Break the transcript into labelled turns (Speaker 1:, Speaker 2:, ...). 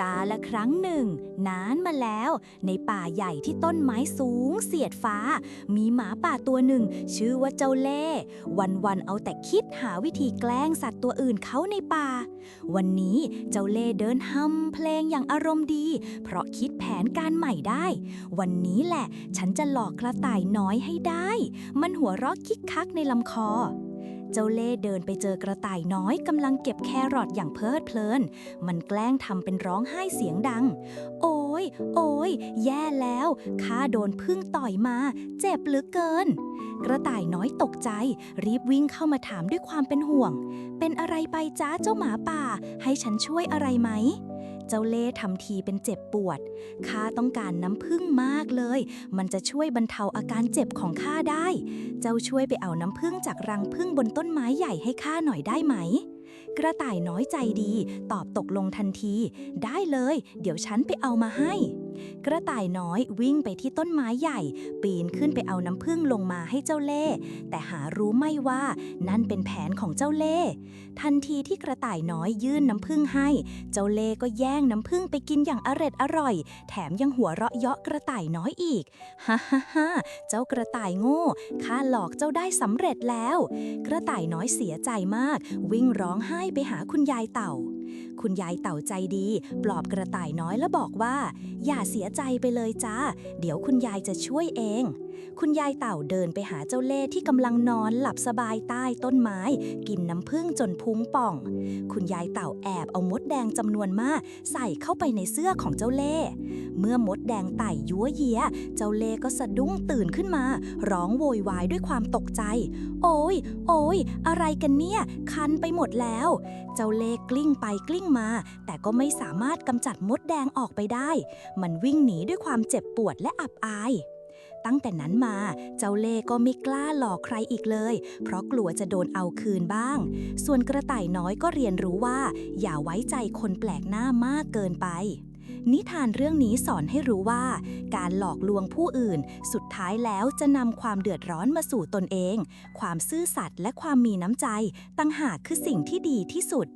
Speaker 1: กาละครั้งหนึ่ง นานมาแล้ว ในป่าใหญ่ที่ต้นไม้สูงเสียดฟ้า มีหมาป่าตัวหนึ่ง ชื่อว่าเจ้าเล่ วันๆเอาแต่คิดหาวิธีแกล้งสัตว์ตัวอื่นเขาในป่า วันนี้เจ้าเล่เดินฮัมเพลงอย่างอารมณ์ดี เพราะคิดแผนการใหม่ได้ วันนี้แหละ ฉันจะหลอกกระต่ายน้อยให้ได้ มันหัวเราะคิกคักในลำคอ เจ้าเล่เดินไปเจอกระต่ายน้อยกำลังเก็บแครอทอย่างเพลิดเพลิน มันแกล้งทำเป็นร้องไห้เสียงดัง โอ้ย โอ้ย แย่แล้ว ข้าโดนพึ่งต่อยมา เจ็บเหลือเกิน กระต่ายน้อยตกใจ รีบวิ่งเข้ามาถามด้วยความเป็นห่วง เป็นอะไรไปจ้าเจ้าหมาป่า ให้ฉันช่วยอะไรไหม เจ้าเล่ทำทีเป็นเจ็บปวด ข้าต้องการน้ำผึ้งมากเลย มันจะช่วยบรรเทาอาการเจ็บของข้าได้ เจ้าช่วยไปเอาน้ำผึ้งจากรังผึ้งบนต้นไม้ใหญ่ให้ข้าหน่อยได้ไหม กระต่ายน้อยใจดี ตอบตกลงทันที ได้เลย เดี๋ยวฉันไปเอามาให้กระต่ายน้อยวิ่งไปที่ต้นไม้ใหญ่ ปีนขึ้นไปเอาน้ำผึ้งลงมาให้เจ้าเล่แต่หารู้ไม่ว่านั่นเป็นแผนของเจ้าเล่ทันทีที่กระต่ายน้อยยื่นน้ำผึ้งให้ เจ้าเล่ก็แย่งน้ำผึ้งไปกินอย่างอร็ดอร่อย แถมยังหัวเราะเยาะกระต่ายน้อยอีกฮ่าฮ่าฮ่าเจ้ากระต่ายโง่ข้าหลอกเจ้าได้สำเร็จแล้ว กระต่ายน้อยเสียใจมาก วิ่งร้องไห้ไปหาคุณยายเต่า คุณยายเต่าใจดี ปลอบกระต่ายน้อยแล้วบอกว่า อย่าเสียใจไปเลยจ้า เดี๋ยวคุณยายจะช่วยเอง คุณยายเต่าเดินไปหาเจ้าเล่ห์ที่กำลังนอนหลับสบายใต้ต้นไม้ กินน้ำผึ้งจนพุงป่อง คุณยายเต่าแอบเอามดแดงจำนวนมาก ใส่เข้าไปในเสื้อของเจ้าเล่ห์เมื่อมดแดงไต่ยัวเยียเจ้าเล่ห์ก็สะดุ้งตื่นขึ้นมา ร้องโวยวายด้วยความตกใจ โอ้ยโอ้ยอะไรกันเนี่ยคันไปหมดแล้ว เจ้าเล่ห์กลิ้งไปกลิ้งมา แต่ก็ไม่สามารถกำจัดมดแดงออกไปได้ มันวิ่งหนีด้วยความเจ็บปวดและอับอาย ตั้งแต่นั้นมา เจ้าเล่ก็ไม่กล้าหลอกใครอีกเลย เพราะกลัวจะโดนเอาคืนบ้าง ส่วนกระต่ายน้อยก็เรียนรู้ว่า อย่าไว้ใจคนแปลกหน้ามากเกินไป นิทานเรื่องนี้สอนให้รู้ว่า การหลอกลวงผู้อื่น สุดท้ายแล้วจะนำความเดือดร้อนมาสู่ตนเอง ความซื่อสัตย์และความมีน้ำใจ ตั้งหากคือสิ่งที่ดีที่สุด